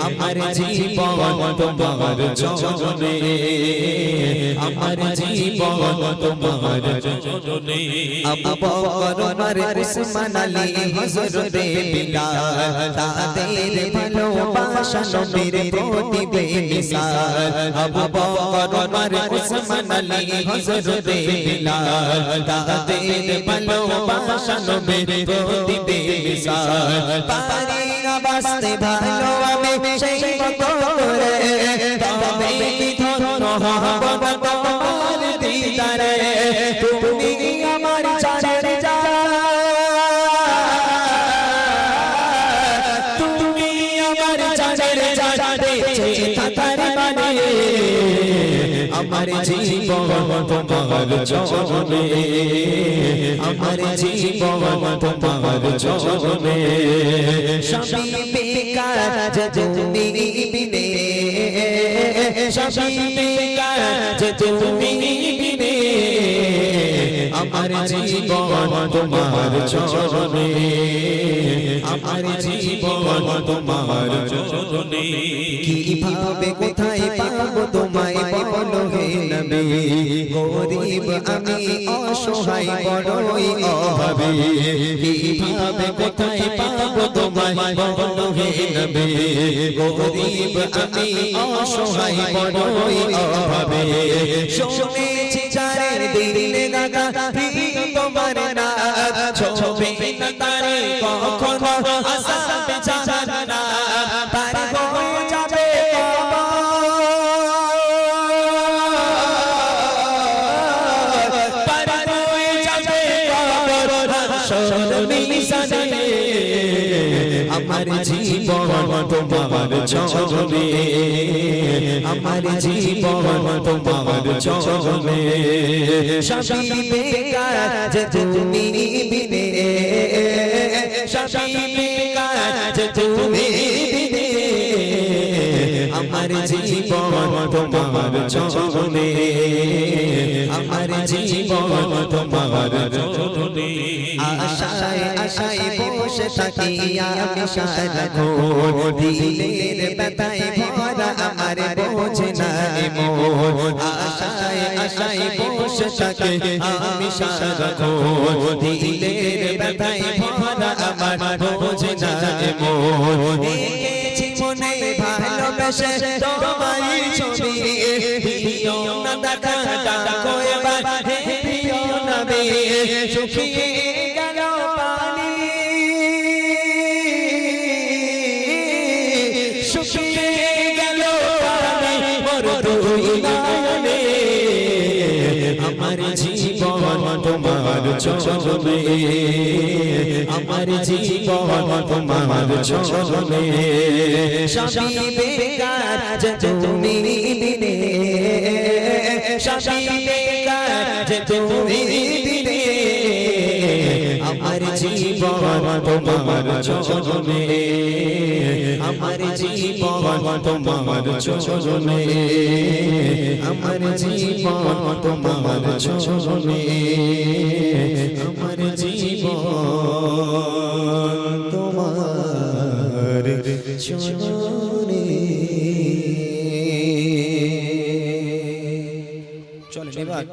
আমার জীবন তোমার চরণে আমার জীবন তোমার চরণে আবু বকর ওমর উসমান আলী হযরত বিলাল তাদের ভালোবাসা নবীর প্রতি বেমিসাল আবু বকর ওমর উসমান আলী হযরত বিলাল তাদের ভালোবাসা নবীর প্রতি বেমিসাল পারি না বাসতে ভালো আমি সেই মতো করে। তবে কি ধন্য হব তোমার দিদারে, তুমি আমার চারে যা তুমি আমার চারে যাতে তাতারে মানে আমার জীবন তোমার চরণে আমার জীবন তোমার চরণে সবই বেকার তুমি বিনে সবই বেকার তুমি বিনে আমার জীবন তোমার চরণে আমার জীবন তোমার চরণে কীভাবে কোথায় পাবো তোমায় বলো হে নবী? গরিব আমি অসহায় বড়ই অভাবে। কীভাবে কোথায় পাবো তোমায় বলো হে নবী? গরিব আমি অসহায় বড়ই অভাবে। শুনেছি চারের দিলে গাগা প্রিয় তোমার না। ছবে তারে কখনো আসাবে জানা আমার জীবন তোমার চরণে। আমার জীবন তোমার চরণে। সবই বেকার যে তুমি বিনে। সবই বেকার যে তুমি বিনে। আমার জীবন তোমার চরণে। আমার জীবন তোমার চরণে। আশায় আশায় বসে থাকি আমি সারাক্ষণ দিলের ব্যথায় ভরা আমার বোঝে না। মন আশায় আশায় বসে থাকি আমি সারাক্ষণ দিলের ব্যথায় ভরা আমার বোঝে না। মন মনে ভালোবেসে তোমায় ছবি দিও না দেখা ডাকো এবার। হে প্রিয় নবী শুকিয়ে শুকিয়ে গেল মোর দুই নয়নে আমার জীবন তোমার চরণে। আমার জীবন তোমার চরণে। তুমি বেকার তুমি জীবন তোমার চরণে। আমার জীবন তোমার চরণে। আমার জীবন তোমার চরণে। আমার জীবন তোমার চরণে। চলেন এবার।